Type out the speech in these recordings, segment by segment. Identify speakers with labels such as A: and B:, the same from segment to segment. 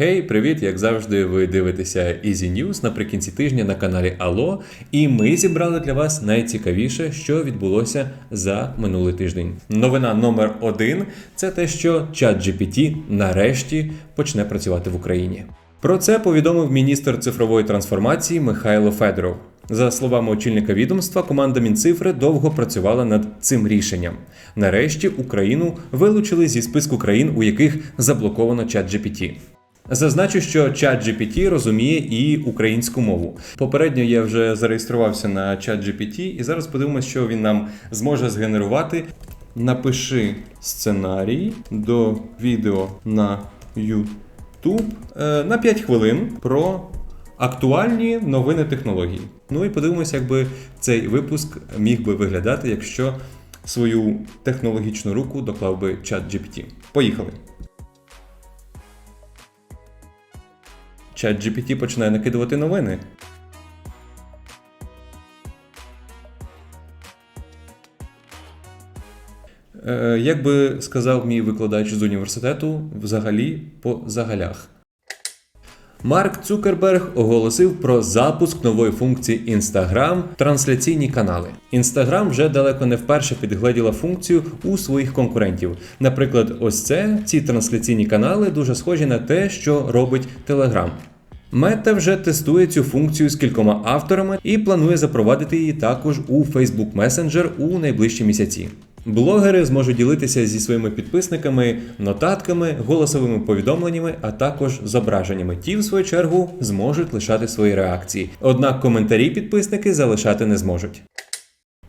A: Гей, привіт! Як завжди, ви дивитеся Easy News наприкінці тижня на каналі Алло. І ми зібрали для вас найцікавіше, що відбулося за минулий тиждень. Новина номер один це те, що ChatGPT нарешті почне працювати в Україні. Про це повідомив міністр цифрової трансформації Михайло Федоров. За словами очільника відомства, команда Мінцифри довго працювала над цим рішенням. Нарешті Україну вилучили зі списку країн, у яких заблоковано ChatGPT. Зазначу, що ChatGPT розуміє і українську мову. Попередньо я вже зареєструвався на ChatGPT, і зараз подивимося, що він нам зможе згенерувати. Напиши сценарій до відео на YouTube е, на 5 хвилин про актуальні новини технологій. Ну і подивимося, як би цей випуск міг би виглядати, якщо свою технологічну руку доклав би ChatGPT. Поїхали! ChatGPT починає накидувати новини. Е, Як би сказав мій викладач з університету, взагалі по загалях. Марк Цукерберг оголосив про запуск нової функції Instagram трансляційні канали. Instagram вже далеко не вперше підгледіла функцію у своїх конкурентів. Наприклад, ось це ці трансляційні канали дуже схожі на те, що робить Telegram. Мета вже тестує цю функцію з кількома авторами і планує запровадити її також у Facebook Messenger у найближчі місяці. Блогери зможуть ділитися зі своїми підписниками нотатками, голосовими повідомленнями, а також зображеннями. Ті, в свою чергу, зможуть лишати свої реакції. Однак коментарі підписники залишати не зможуть.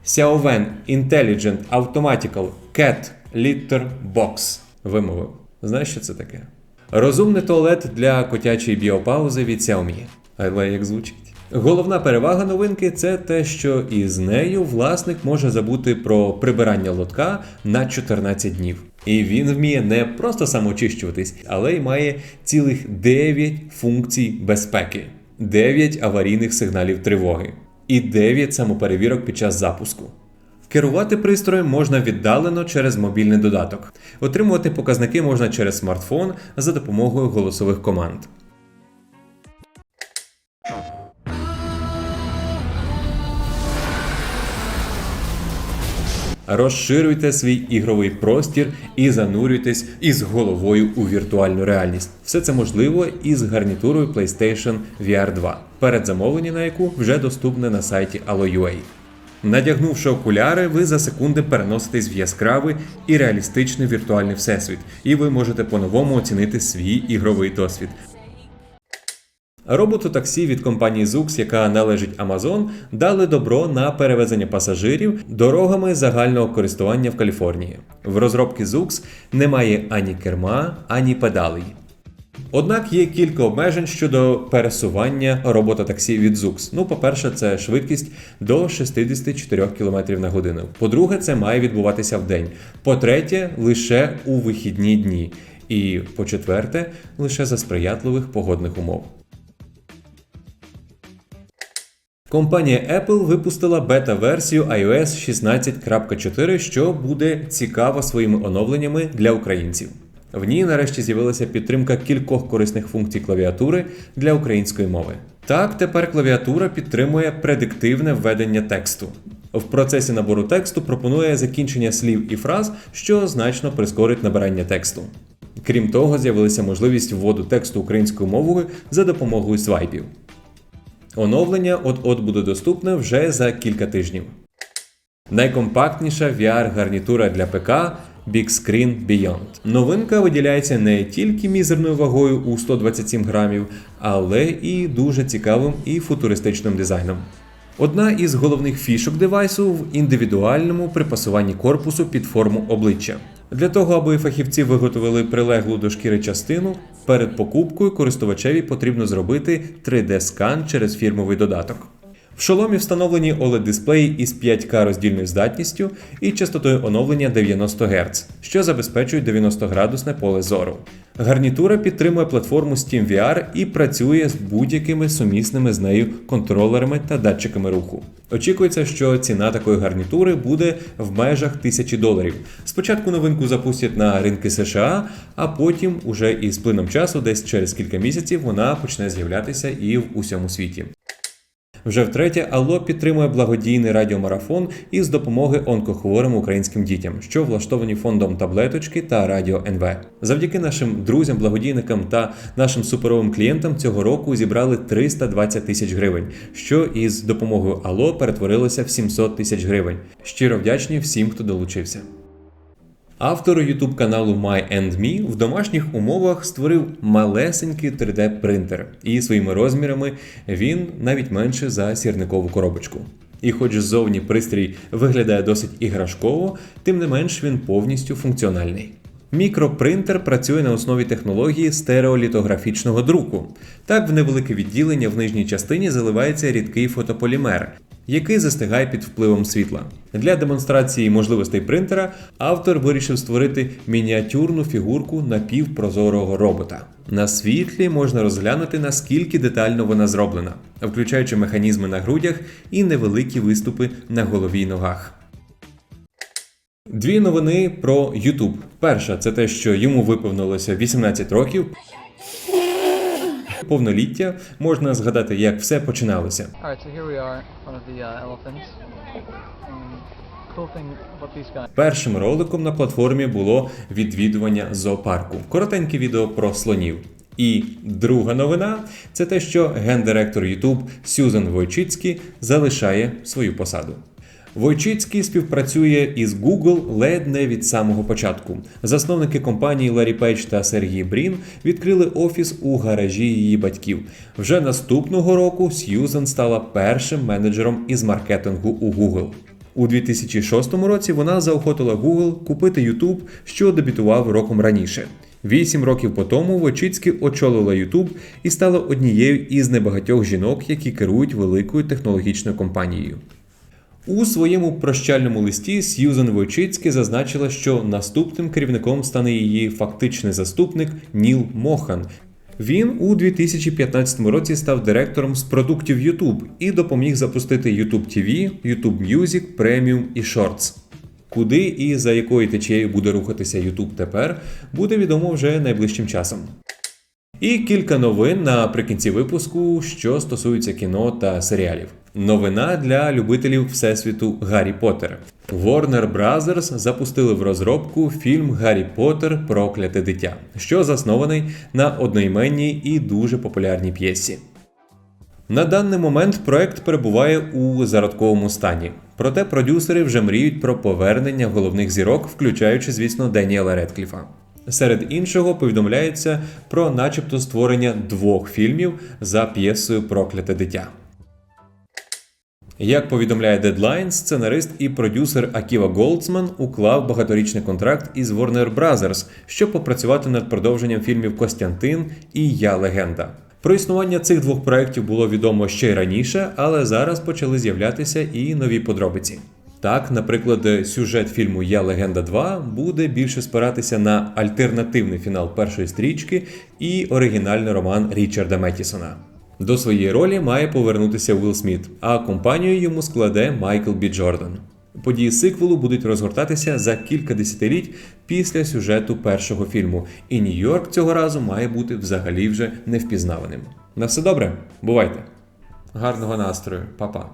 A: Xiaowen Intelligent Automatical Cat Litter Box вимовив. Знаєш, що це таке? Розумний туалет для котячої біопаузи від Xiaomi. Але як звучить? Головна перевага новинки це те, що із нею власник може забути про прибирання лотка на 14 днів. І він вміє не просто самоочищуватись, але й має цілих 9 функцій безпеки, 9 аварійних сигналів тривоги і 9 самоперевірок під час запуску. Керувати пристроєм можна віддалено через мобільний додаток. Отримувати показники можна через смартфон за допомогою голосових команд. Розширюйте свій ігровий простір і занурюйтесь із головою у віртуальну реальність. Все це можливо із гарнітурою PlayStation VR 2, передзамовлення на яку вже доступне на сайті Allo.ua. Надягнувши окуляри, ви за секунди переноситесь в яскравий і реалістичний віртуальний всесвіт, і ви можете по-новому оцінити свій ігровий досвід. Роботу таксі від компанії Zux, яка належить Amazon, дали добро на перевезення пасажирів дорогами загального користування в Каліфорнії. В розробки Zux немає ані керма, ані педалей. Однак є кілька обмежень щодо пересування робота таксі від Zux. Ну, по-перше, це швидкість до 64 км на годину. По-друге, це має відбуватися в день. По-третє, лише у вихідні дні. І по-четверте, лише за сприятливих погодних умов. Компанія Apple випустила бета-версію iOS 16.4, що буде цікава своїми оновленнями для українців. В ній нарешті з'явилася підтримка кількох корисних функцій клавіатури для української мови. Так, тепер клавіатура підтримує предиктивне введення тексту. В процесі набору тексту пропонує закінчення слів і фраз, що значно прискорить набирання тексту. Крім того, з'явилася можливість вводу тексту українською мовою за допомогою свайпів. Оновлення от-от буде доступне вже за кілька тижнів. Найкомпактніша VR-гарнітура для ПК Big Screen Beyond. Новинка виділяється не тільки мізерною вагою у 127 грамів, але і дуже цікавим і футуристичним дизайном. Одна із головних фішок девайсу в індивідуальному припасуванні корпусу під форму обличчя. Для того, аби фахівці виготовили прилеглу до шкіри частину, перед покупкою користувачеві потрібно зробити 3D-скан через фірмовий додаток. В шоломі встановлені OLED-дисплеї із 5К роздільною здатністю і частотою оновлення 90 Гц, що забезпечують 90-градусне поле зору. Гарнітура підтримує платформу SteamVR і працює з будь-якими сумісними з нею контролерами та датчиками руху. Очікується, що ціна такої гарнітури буде в межах тисячі доларів. Спочатку новинку запустять на ринки США, а потім, уже із плином часу, десь через кілька місяців, вона почне з'являтися і в усьому світі. Вже втретє Алло підтримує благодійний радіомарафон із допомоги онкохворим українським дітям, що влаштовані фондом таблеточки та радіо НВ. Завдяки нашим друзям, благодійникам та нашим суперовим клієнтам цього року зібрали 320 тисяч гривень, що із допомогою Алло перетворилося в 700 тисяч гривень. Щиро вдячні всім, хто долучився. Автор YouTube каналу My and Me в домашніх умовах створив малесенький 3D-принтер, і своїми розмірами він навіть менше за сірникову коробочку. І хоч ззовні пристрій виглядає досить іграшково, тим не менш він повністю функціональний. Мікропринтер працює на основі технології стереолітографічного друку. Так, в невелике відділення в нижній частині заливається рідкий фотополімер, який застигає під впливом світла. Для демонстрації можливостей принтера автор вирішив створити мініатюрну фігурку напівпрозорого робота. На світлі можна розглянути наскільки детально вона зроблена, включаючи механізми на грудях і невеликі виступи на голові й ногах. Дві новини про YouTube. Перша це те, що йому виповнилося 18 років. Повноліття можна згадати, як все починалося.
B: Uh, guys.
A: Першим роликом на платформі було відвідування зоопарку. Коротеньке відео про слонів. І друга новина це те, що гендиректор YouTube Сюзан Войчицький залишає свою посаду. Войчицький співпрацює із Google ледь не від самого початку. Засновники компанії Ларі Пейдж та Сергій Брін відкрили офіс у гаражі її батьків. Вже наступного року Сьюзен стала першим менеджером із маркетингу у Google. У 2006 році вона заохотила Google купити YouTube, що дебютував роком раніше. Вісім років по тому Войчицькі очолила YouTube і стала однією із небагатьох жінок, які керують великою технологічною компанією. У своєму прощальному листі Сьюзен Войчицькі зазначила, що наступним керівником стане її фактичний заступник Ніл Мохан. Він у 2015 році став директором з продуктів YouTube і допоміг запустити YouTube TV, YouTube Music, Premium і Shorts. Куди і за якою течією буде рухатися YouTube тепер, буде відомо вже найближчим часом. І кілька новин наприкінці випуску, що стосуються кіно та серіалів. Новина для любителів всесвіту Гаррі Поттер. Warner Brothers запустили в розробку фільм Гаррі Поттер Прокляте дитя, що заснований на одноіменній і дуже популярній п'єсі. На даний момент проект перебуває у зародковому стані. Проте продюсери вже мріють про повернення головних зірок, включаючи, звісно, Деніела Редкліфа. Серед іншого повідомляється про начебто створення двох фільмів за п'єсою Прокляте дитя. Як повідомляє Deadline, сценарист і продюсер Аківа Голдсман уклав багаторічний контракт із Warner Brothers, щоб попрацювати над продовженням фільмів Костянтин і Я легенда. Про існування цих двох проєктів було відомо ще й раніше, але зараз почали з'являтися і нові подробиці. Так, наприклад, сюжет фільму Я легенда 2 буде більше спиратися на альтернативний фінал першої стрічки і оригінальний роман Річарда Меттісона. До своєї ролі має повернутися Уилл Сміт, а компанію йому складе Майкл Бі Джордан. Події сиквелу будуть розгортатися за кілька десятиліть після сюжету першого фільму, і Нью-Йорк цього разу має бути взагалі вже невпізнаваним. На все добре, бувайте! Гарного настрою, Па-па!